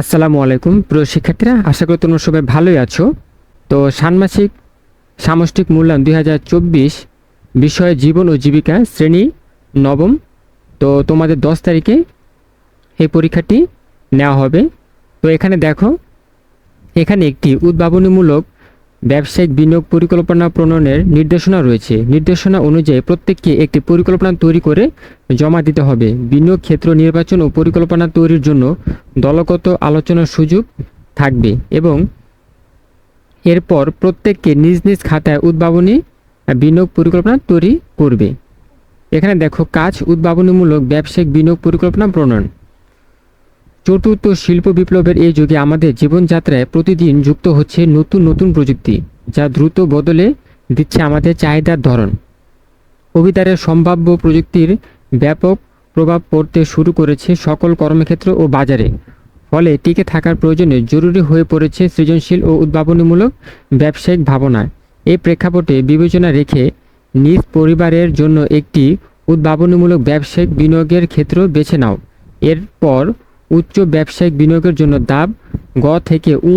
আসসালামু আলাইকুম। প্রিয় শিক্ষার্থীরা, আশা করি তোমরা সবাই ভালোই আছো। তো ষান্মাসিক সামষ্টিক মূল্যায়ন দুই হাজার চব্বিশ বিষয়ে জীবন ও জীবিকা শ্রেণি নবম। তো তোমাদের দশ তারিখে এই পরীক্ষাটি নেওয়া হবে। তো এখানে দেখো, এখানে একটি উদ্ভাবনীমূলক ব্যবসায়িক বিনিয়োগ পরিকল্পনা প্রণয়নের নির্দেশনা রয়েছে। নির্দেশনা অনুযায়ী প্রত্যেককে একটি পরিকল্পনা তৈরি করে জমা দিতে হবে। বিনিয়োগ ক্ষেত্র নির্বাচন ও পরিকল্পনা তৈরির জন্য দলগত আলোচনার সুযোগ থাকবে এবং এরপর প্রত্যেককে নিজ নিজ খাতায় উদ্ভাবনী বিনিয়োগ পরিকল্পনা তৈরি করবে। এখানে দেখো, কাজ উদ্ভাবনীমূলক ব্যবসায়িক বিনিয়োগ পরিকল্পনা প্রণয়ন। চতুর্থ শিল্প বিপ্লবের এই যুগে আমাদের জীবনযাত্রায় প্রতিদিন যুক্ত হচ্ছে নতুন নতুন প্রযুক্তি, যা দ্রুত বদলে দিচ্ছে আমাদের চাহিদার ধরন। অভিধারের সম্ভাব্য প্রযুক্তির ব্যাপক প্রভাব পড়তে শুরু করেছে সকল কর্মক্ষেত্র ও বাজারে। ফলে টিকে থাকার প্রয়োজনে জরুরি হয়ে পড়েছে সৃজনশীল ও উদ্ভাবনীমূলক ব্যবসায়িক ভাবনা। এই প্রেক্ষাপটে বিবেচনা রেখে নিজ পরিবারের জন্য একটি উদ্ভাবনীমূলক ব্যবসায়িক বিনিয়োগের ক্ষেত্র বেছে নাও। এরপর উচ্চ ব্যবসায়িক বিনিয়োগের জন্য দাব গ থেকে উ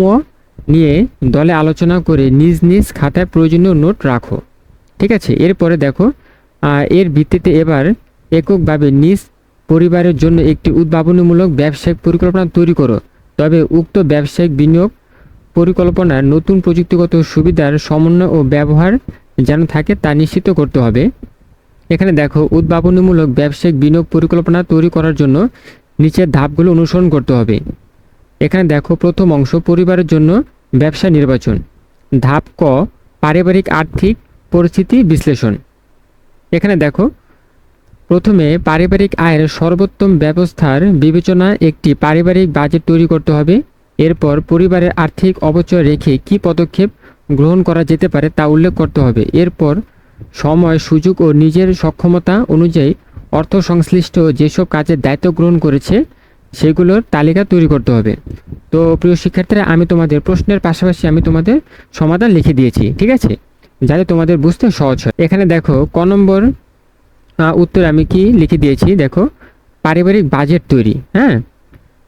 নিয়ে দলে আলোচনা করে নিজ নিজ খাতায় প্রয়োজনীয় নোট রাখো। ঠিক আছে? এরপরে দেখো এর ভিত্তিতে এবার এককভাবে নিজ পরিবারের জন্য একটি উদ্ভাবনীমূলক ব্যবসায়িক পরিকল্পনা তৈরি করো। তবে উক্ত ব্যবসায়িক বিনিয়োগ পরিকল্পনার নতুন প্রযুক্তিগত সুবিধার সমন্বয় ও ব্যবহার যেন থাকে তা নিশ্চিত করতে হবে। এখানে দেখো, উদ্ভাবনীমূলক ব্যবসায়িক বিনিয়োগ পরিকল্পনা তৈরি করার জন্য নিচের ধাপগুলো অনুসরণ করতে হবে। এখানে দেখো প্রথম অংশ, পরিবারের জন্য ব্যবসা নির্বাচন। ধাপ ক, পারিবারিক আর্থিক পরিস্থিতি বিশ্লেষণ। এখানে দেখো, প্রথমে পারিবারিক আয়ের সর্বোত্তম ব্যবস্থার বিবেচনা একটি পারিবারিক বাজেট তৈরি করতে হবে। এরপর পরিবারের আর্থিক অবচয় রেখে কী পদক্ষেপ গ্রহণ করা যেতে পারে তা উল্লেখ করতে হবে। এরপর সময়, সুযোগ ও নিজের সক্ষমতা অনুযায়ী অর্থ সংশ্লিষ্ট যেসব কাজের দায়িত্ব গ্রহণ করেছে, সেগুলোর তালিকা তৈরি করতে হবে। তো প্রিয় শিক্ষার্থীরা, আমি তোমাদের প্রশ্নের পাশাপাশি আমি তোমাদের সমাধান লিখে দিয়েছি, ঠিক আছে? যাতে তোমাদের বুঝতে সহজ হয়। এখানে দেখো, ক নম্বর উত্তর আমি কি লিখে দিয়েছি? দেখো, পারিবারিক বাজেট তৈরি হ্যাঁ?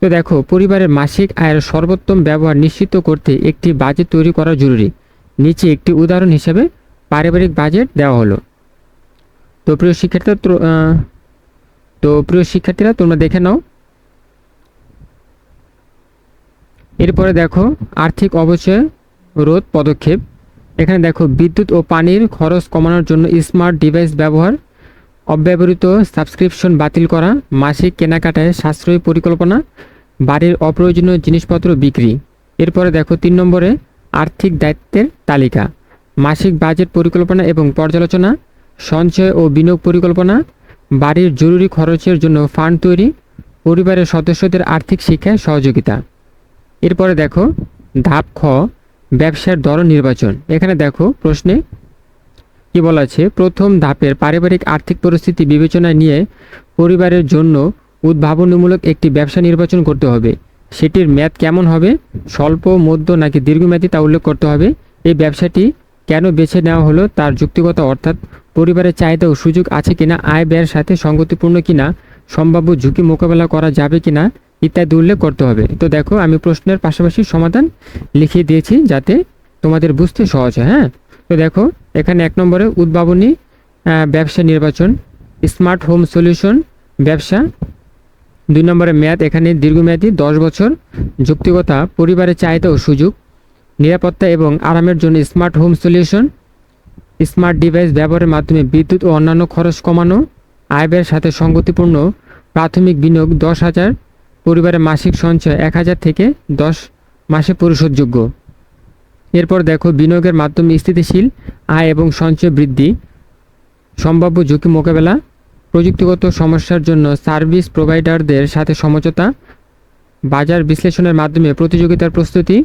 তো দেখো, পরিবারের মাসিক আয়ের সর্বোত্তম ব্যবহার নিশ্চিত করতে একটি বাজেট তৈরি করা জরুরি। নিচে একটি উদাহরণ হিসেবে পারিবারিক বাজেট দেওয়া হলো। তো প্রিয় শিক্ষার্থীরা তো, প্রিয় শিক্ষার্থীরা তোমরা দেখে নাও। এরপরে দেখো আর্থিক অবচয় রোধ পদক্ষেপ। এখানে দেখো বিদ্যুৎ ও পানির খরচ কমানোর জন্য স্মার্ট ডিভাইস ব্যবহার অব্যবহৃত সাবস্ক্রিপশন বাতিল করা মাসিক কেনাকাটায় সাশ্রয়ী পরিকল্পনা বাড়ির অপ্রয়োজনীয় জিনিসপত্র বিক্রি। এরপরে দেখো তিন নম্বরে আর্থিক দায়িত্বের তালিকা মাসিক বাজেট পরিকল্পনা এবং পর্যালোচনা সঞ্চয় ও বিনিয়োগ পরিকল্পনা বাড়ির জরুরি খরচের জন্য ফান্ড তৈরি, পরিবারের সদস্যদের আর্থিক শিক্ষায় সহযোগিতা। এরপরে দেখো, ধাপ খ, ব্যবসার দর নির্বাচন। এখানে দেখো প্রশ্নে কি বলা আছে? প্রথম ধাপের পারিবারিক আর্থিক পরিস্থিতি বিবেচনায় নিয়ে পরিবারের জন্য উদ্ভাবনীমূলক একটি ব্যবসা নির্বাচন করতে হবে। সেটির মেয়াদ কেমন হবে? স্বল্প, মধ্য নাকি দীর্ঘমেয়াদী তা উল্লেখ করতে হবে। এই ব্যবসাটি কেন বেছে নেওয়া হলো তার যুক্তিগত অর্থাৎ পরিবারের চাহিদা ও সুযোগ আছে কিনা, আয় ব্যয়ের সাথে সঙ্গতিপূর্ণ কিনা, সম্ভাব্য ঝুঁকি মোকাবেলা করা যাবে কিনা ইত্যাদি উল্লেখ করতে হবে। তো দেখো, আমি প্রশ্নের পাশাপাশি সমাধান লিখিয়ে দিয়েছি যাতে তোমাদের বুঝতে সহজ হয় হ্যাঁ? তো দেখো, এখানে এক নম্বরে উদ্ভাবনী ব্যবসা নির্বাচন, স্মার্ট হোম সলিউশন, ব্যবসা। দুই নম্বরে মেয়াদ, এখানে দীর্ঘমেয়াদী, দশ বছর যুক্তিকতা পরিবারের চাহিদা ও সুযোগ। নিরাপত্তা এবং আরামের জন্য smart home solution smart device ব্যবহারের মাধ্যমে বিদ্যুৎ ও অন্যান্য খরচ কমানো আয় ব্যয়ের সাথে সঙ্গতিপূর্ণ প্রাথমিক বিনিয়োগ দশ হাজার, পরিবারের মাসিক সঞ্চয় এক হাজার থেকে দশ মাসে পরিশোধযোগ্য। এরপর দেখো বিনিয়োগের মাধ্যমে স্থিতিশীল আয় এবং সঞ্চয় বৃদ্ধি, সম্ভাব্য ঝুঁকি মোকাবেলা, প্রযুক্তিগত সমস্যার জন্য সার্ভিস প্রোভাইডারদের সাথে সমঝোতা, বাজার বিশ্লেষণের মাধ্যমে প্রতিযোগিতার প্রস্তুতি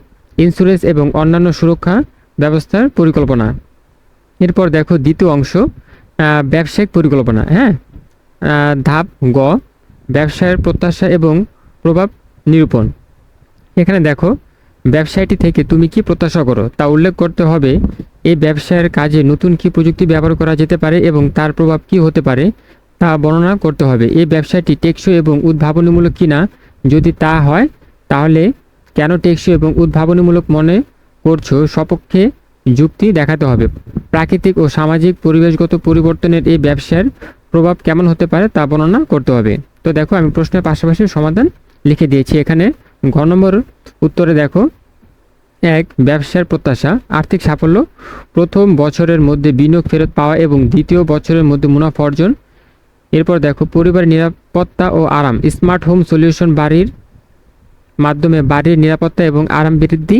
ইন্স্যুরেন্স এবং অন্যান্য সুরক্ষা ব্যবস্থার পরিকল্পনা। এরপর দেখো দ্বিতীয় অংশ ব্যবসায়িক পরিকল্পনা হ্যাঁ? ধাপ গ, ব্যবসায়ের প্রত্যাশা এবং প্রভাব নিরূপণ। এখানে দেখো, ব্যবসায়টি থেকে তুমি কি প্রত্যাশা করো? তা উল্লেখ করতে হবে, এই ব্যবসায়ের কাজে নতুন কি প্রযুক্তি ব্যবহার করা যেতে পারে এবং তার প্রভাব কি হতে পারে তা বর্ণনা করতে হবে। এই ব্যবসাটি টেকসই এবং উদ্ভাবনীমূলক কিনা? যদি তা হয়, তাহলে কেন টেকসই এবং উদ্ভাবনীমূলক মনে করছ? সপক্ষে যুক্তি দেখাতে হবে। প্রাকৃতিক ও সামাজিক পরিবেশগত পরিবর্তনের এই ব্যবসার প্রভাব কেমন হতে পারে তা বর্ণনা করতে হবে। তো দেখো, আমি প্রশ্নের পাশাপাশি সমাধান লিখে দিয়েছি। এখানে ঘ নম্বর উত্তরে দেখো, এক, ব্যবসার প্রত্যাশা, আর্থিক সাফল্য, প্রথম বছরের মধ্যে বিনিয়োগ ফেরত পাওয়া এবং দ্বিতীয় বছরের মধ্যে মুনাফা অর্জন। এরপর দেখো পরিবারের নিরাপত্তা ও আরাম স্মার্ট হোম সলিউশন বাড়ির মাধ্যমে বাড়ির নিরাপত্তা এবং আরাম বৃদ্ধি,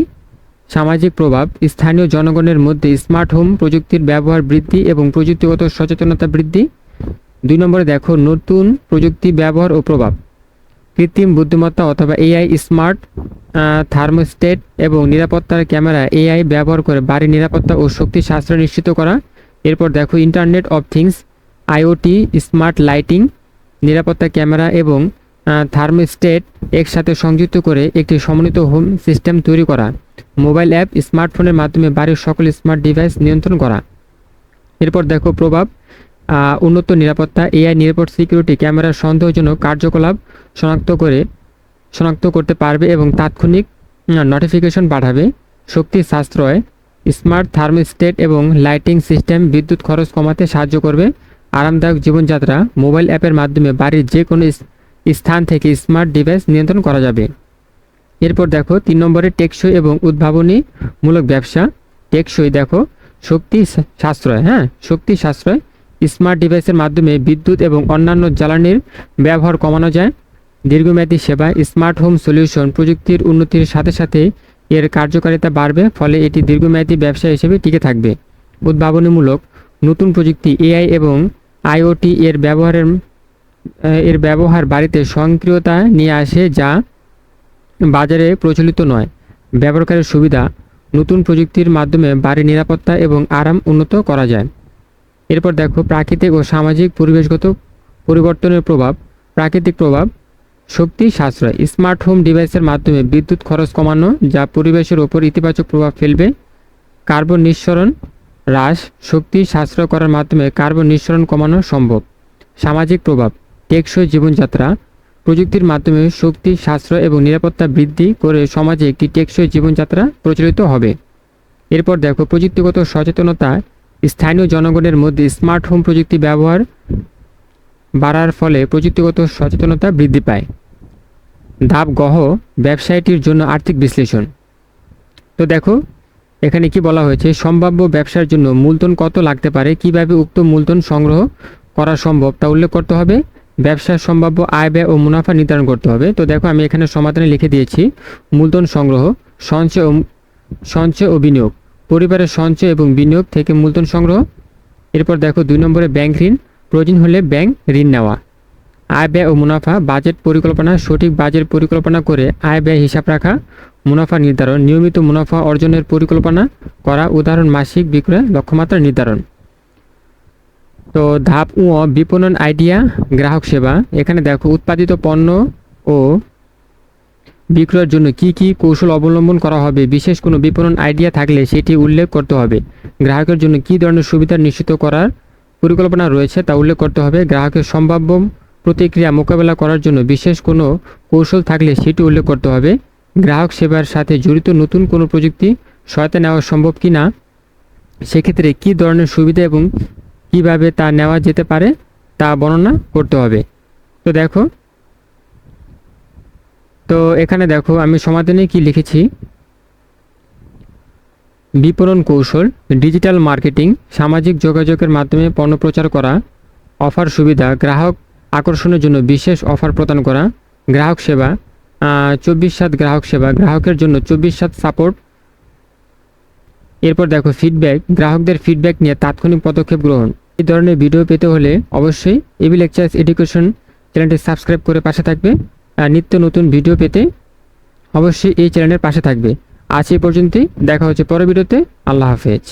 সামাজিক প্রভাব, স্থানীয় জনগণের মধ্যে স্মার্ট হোম প্রযুক্তির ব্যবহার বৃদ্ধি এবং প্রযুক্তিগত সচেতনতা বৃদ্ধি। দুই নম্বরে দেখো, নতুন প্রযুক্তি ব্যবহার ও প্রভাব। কৃত্রিম বুদ্ধিমত্তা অথবা এআই স্মার্ট থার্মোস্টেট এবং নিরাপত্তার ক্যামেরা এআই ব্যবহার করে বাড়ির নিরাপত্তা ও শক্তি সাশ্রয় নিশ্চিত করা। এরপর দেখো internet of things I O T smart lighting নিরাপত্তা ক্যামেরা এবং থার্মোস্টেট একসাথে সংযুক্ত করে একটি সমন্বিত হোম সিস্টেম তৈরি করা, মোবাইল অ্যাপ, স্মার্টফোনের মাধ্যমে বাড়ির সকল স্মার্ট ডিভাইস নিয়ন্ত্রণ করা। এরপর দেখো প্রভাব উন্নত নিরাপত্তা, এআই নিরাপদ সিকিউরিটি ক্যামেরার সন্দেহজনক কার্যকলাপ শনাক্ত করে, শনাক্ত করতে পারবে এবং তাৎক্ষণিক নোটিফিকেশন পাঠাবে। শক্তি সাশ্রয়, স্মার্ট থার্মোস্টেট এবং লাইটিং সিস্টেম বিদ্যুৎ খরচ কমাতে সাহায্য করবে। আরামদায়ক জীবনযাত্রা, মোবাইল অ্যাপের মাধ্যমে বাড়ির যে কোনো স্থান থেকে স্মার্ট ডিভাইস নিয়ন্ত্রণ করা যাবে। এরপর দেখো, তিন নম্বরে টেকসই এবং উদ্ভাবনীমূলক ব্যবসা। টেকসই দেখো, শক্তি সাশ্রয় হ্যাঁ শক্তি সাশ্রয়। স্মার্ট ডিভাইসের মাধ্যমে বিদ্যুৎ এবং অন্যান্য জ্বালানির ব্যবহার কমানো যায়। দীর্ঘমেয়াদী সেবা, স্মার্ট হোম সলিউশন প্রযুক্তির উন্নতির সাথে সাথে এর কার্যকারিতা বাড়বে, ফলে এটি দীর্ঘমেয়াদী ব্যবসা হিসেবে টিকে থাকবে। উদ্ভাবনীমূলক নতুন প্রযুক্তি, এআই এবং আইওটি এর ব্যবহারের এর ব্যবহার বাড়িতে স্বয়ংক্রিয়তা নিয়ে আসে যা বাজারে প্রচলিত নয়। ব্যবহারকারীর সুবিধা, নতুন প্রযুক্তির মাধ্যমে বাড়ির নিরাপত্তা এবং আরাম উন্নত করা যায়। এরপর দেখো, প্রাকৃতিক ও সামাজিক পরিবেশগত পরিবর্তনের প্রভাব। প্রাকৃতিক প্রভাব, শক্তি সাশ্রয়। স্মার্ট হোম ডিভাইসের মাধ্যমে বিদ্যুৎ খরচ কমানো, যা পরিবেশের ওপর ইতিবাচক প্রভাব ফেলবে। কার্বন নিঃসরণ হ্রাস, শক্তি সাশ্রয় করার মাধ্যমে কার্বন নিঃসরণ কমানো সম্ভব। সামাজিক প্রভাব টেকসই জীবনযাত্রা প্রযুক্তির মাধ্যমে শক্তি, সাশ্রয় এবং নিরাপত্তা বৃদ্ধি করে সমাজে একটি টেকসই জীবনযাত্রা প্রচলিত হবে। এরপর দেখো, প্রযুক্তিগত সচেতনতা, স্থানীয় জনগণের মধ্যে স্মার্ট হোম প্রযুক্তি ব্যবহার বাড়ার ফলে প্রযুক্তিগত সচেতনতা বৃদ্ধি পায়। ধাপ গহ, ব্যবসায়টির জন্য আর্থিক বিশ্লেষণ। তো দেখো, এখানে কি বলা হয়েছে? সম্ভাব্য ব্যবসার জন্য মূলধন কত লাগতে পারে? কীভাবে উক্ত মূলধন সংগ্রহ করা সম্ভব তা উল্লেখ করতে হবে। ব্যবসার সম্ভাব্য আয় ব্যয় ও মুনাফা নির্ধারণ করতে হবে। তো দেখো, আমি এখানে সমাধানে লিখে দিয়েছি, মূলধন সংগ্রহ, সঞ্চয় ও সঞ্চয় ও বিনিয়োগ। পরিবারের সঞ্চয় এবং বিনিয়োগ থেকে মূলধন সংগ্রহ। এরপর দেখো, দুই নম্বরে ব্যাংক ঋণ, প্রয়োজন হলে ব্যাংক ঋণ নেওয়া। আয় ব্যয় ও মুনাফা, বাজেট পরিকল্পনা, সঠিক বাজেট পরিকল্পনা করে আয় ব্যয় হিসাব রাখা, মুনাফা নির্ধারণ, নিয়মিত মুনাফা অর্জনের পরিকল্পনা করা, উদাহরণ মাসিক বিক্রয়, লক্ষ্যমাত্রা নির্ধারণ। তো ধাপ উ, বিপণন আইডিয়া, গ্রাহক সেবা। এখানে দেখো, উৎপাদিত পণ্য ও বিক্রয়ের জন্য কি কি কৌশল অবলম্বন করা হবে, বিশেষ কোনো বিপণন আইডিয়া থাকলে সেটি উল্লেখ করতে হবে। গ্রাহকের জন্য কী ধরনের সুবিধা নিশ্চিত করার পরিকল্পনা রয়েছে তা উল্লেখ করতে হবে। গ্রাহকের সম্ভাব্য প্রতিক্রিয়া মোকাবেলা করার জন্য বিশেষ কোনো কৌশল থাকলে সেটি উল্লেখ করতে হবে। গ্রাহক সেবার সাথে জড়িত নতুন কোনো প্রযুক্তি সহায়তা নেওয়া সম্ভব কি না সেক্ষেত্রে কী ধরনের সুবিধা এবং কীভাবে তা নেওয়া যেতে পারে তা বর্ণনা করতে হবে। তো দেখো, তো এখানে দেখো আমি সমাধানে কি লিখেছি? বিপণন কৌশল, ডিজিটাল মার্কেটিং, সামাজিক যোগাযোগের মাধ্যমে পণ্য প্রচার করা, অফার সুবিধা, গ্রাহক আকর্ষণের জন্য বিশেষ অফার প্রদান করা, গ্রাহক সেবা চব্বিশ সাত গ্রাহক সেবা, গ্রাহকের জন্য চব্বিশ সাত সাপোর্ট। এরপর দেখো ফিডব্যাক গ্রাহকদের ফিডব্যাক নিয়ে তাৎক্ষণিক পদক্ষেপ গ্রহণ। এই ধরনের ভিডিও পেতে হলে অবশ্যই এবি লেকচার্স এডুকেশন চ্যানেলটি সাবস্ক্রাইব করে পাশে থাকবে আর নিত্য নতুন ভিডিও পেতে অবশ্যই এই চ্যানেলের পাশে থাকবে। আজ এই পর্যন্তই। দেখা হচ্ছে পরের ভিডিওতে। আল্লাহ হাফেজ।